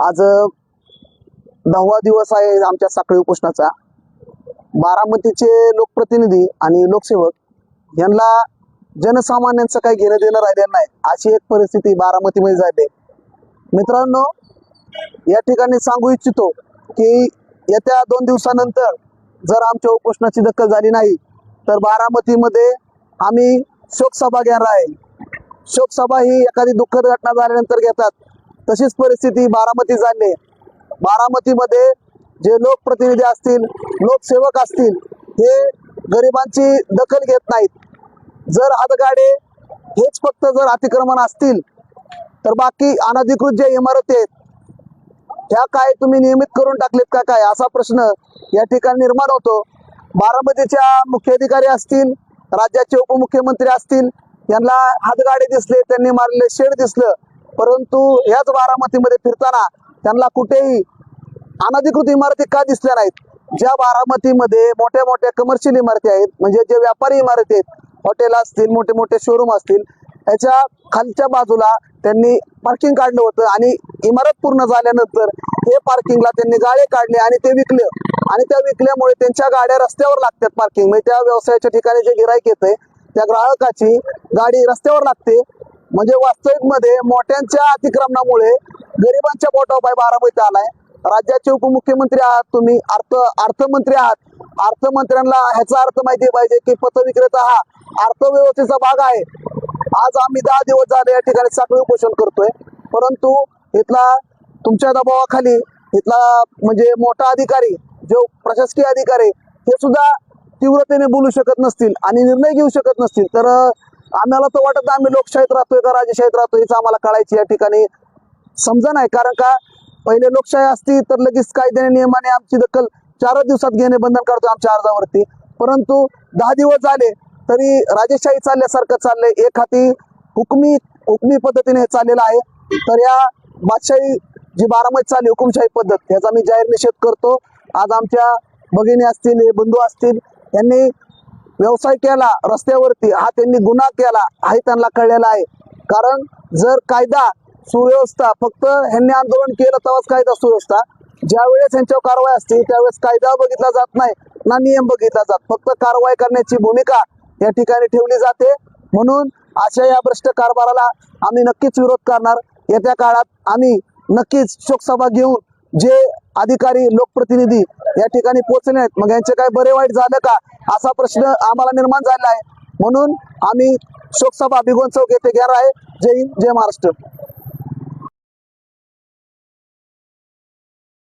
आज दहावा दिवस आहे आमच्या साखळी उपोषणाचा. बारामतीचे लोकप्रतिनिधी आणि लोकसेवक यांना जनसामान्यांचं काही घेणं देणं राहिलेलं नाही. अशी एक परिस्थिती बारामतीमध्ये झाली. मित्रांनो या ठिकाणी सांगू इच्छितो की येत्या दोन दिवसानंतर जर आमच्या उपोषणाची दखल झाली नाही तर बारामतीमध्ये आम्ही शोकसभा घेणार आहे. शोकसभा ही एखादी दुःखद घटना झाल्यानंतर घेतात. तशीच परिस्थिती बारामती झाली बारामतीमध्ये जे लोकप्रतिनिधी असतील लोकसेवक असतील हे गरिबांची दखल घेत नाहीत. जर हातगाडे हेच फक्त जर अतिक्रमण असतील तर बाकी अनधिकृत जे इमारती आहेत ह्या काय तुम्ही नियमित करून टाकलेत का काय? असा प्रश्न या ठिकाणी निर्माण होतो. बारामतीच्या मुख्याधिकारी असतील राज्याचे उपमुख्यमंत्री असतील यांना हातगाडे दिसले त्यांनी मारलेले शेड दिसलं परंतु याच बारामतीमध्ये फिरताना त्यांना कुठेही अनधिकृत इमारती का दिसल्या नाहीत? ज्या बारामतीमध्ये मोठ्या मोठ्या कमर्शियल इमारती आहेत म्हणजे जे व्यापारी इमारती आहेत हॉटेल असतील मोठे मोठे शोरूम असतील याच्या खालच्या बाजूला त्यांनी पार्किंग काढलं होतं आणि इमारत पूर्ण झाल्यानंतर हे पार्किंगला त्यांनी गाळे काढले आणि ते विकले. आणि त्या विकल्यामुळे त्यांच्या गाड्या रस्त्यावर लागतात पार्किंग म्हणजे त्या व्यवसायाच्या ठिकाणी जे गिराईक येते त्या ग्राहकाची गाडी रस्त्यावर लागते. म्हणजे वास्तविकमध्ये मोठ्यांच्या अतिक्रमणामुळे गरिबांच्या पोटावर पाय बारामतीत आलाय. राज्याचे उपमुख्यमंत्री आहात तुम्ही अर्थ अर्थमंत्री आहात. अर्थमंत्र्यांना ह्याचा अर्थ माहिती पाहिजे की पथविक्रेता हा अर्थव्यवस्थेचा भाग आहे. आज आम्ही दहा दिवस झाले या ठिकाणी साखळी उपोषण करतोय. परंतु इथला तुमच्या दबावाखाली इथला म्हणजे मोठा अधिकारी जो प्रशासकीय अधिकारी ते सुद्धा तीव्रतेने बोलू शकत नसतील आणि निर्णय घेऊ शकत नसतील. तर आम्हाला तर वाटत आम्ही लोकशाहीत राहतोय का राजशाहीत राहतोय हेच आम्हाला कळायची या ठिकाणी समजा नाही. कारण का पहिले लोकशाही असती तर लगेच कायद्याने नियमाने आमची दखल चारच दिवसात घेणे बंधन करतो आमच्या अर्जावरती. परंतु दहा दिवस झाले तरी राजेशाही चालल्यासारखं चाललंय. एक हाती हुकमी हुकमी पद्धतीने चाललेला चाललेलं आहे. तर या बादशाही जी बारामती चालली हुकुमशाही पद्धत याचा मी जाहीर निषेध करतो. आज आमच्या भगिनी असतील हे बंधू असतील यांनी व्यवसाय केला रस्त्यावरती हा त्यांनी गुन्हा केला हाही त्यांना कळलेला आहे. कारण जर कायदा सुव्यवस्था फक्त ह्यांनी आंदोलन केलं तेव्हाच कायदा सुव्यवस्था. ज्या वेळेस यांच्यावर कारवाई असते त्यावेळेस कायदा बघितला जात नाही ना नियम बघितला जात. फक्त कारवाई करण्याची भूमिका या ठिकाणी ठेवली जाते. म्हणून अशा या भ्रष्ट कारभाराला आम्ही नक्कीच विरोध करणार. येत्या काळात आम्ही नक्कीच शोकसभा घेऊन जे अधिकारी लोकप्रतिनिधी या ठिकाणी पोहोचले आहेत. मग यांचे काय बरे वाईट झालं का? असा प्रश्न आम्हाला निर्माण झाला आहे. म्हणून आम्ही शोकसभा भिगवण चौक येथे घेणार आहे. जय हिंद जय महाराष्ट्र.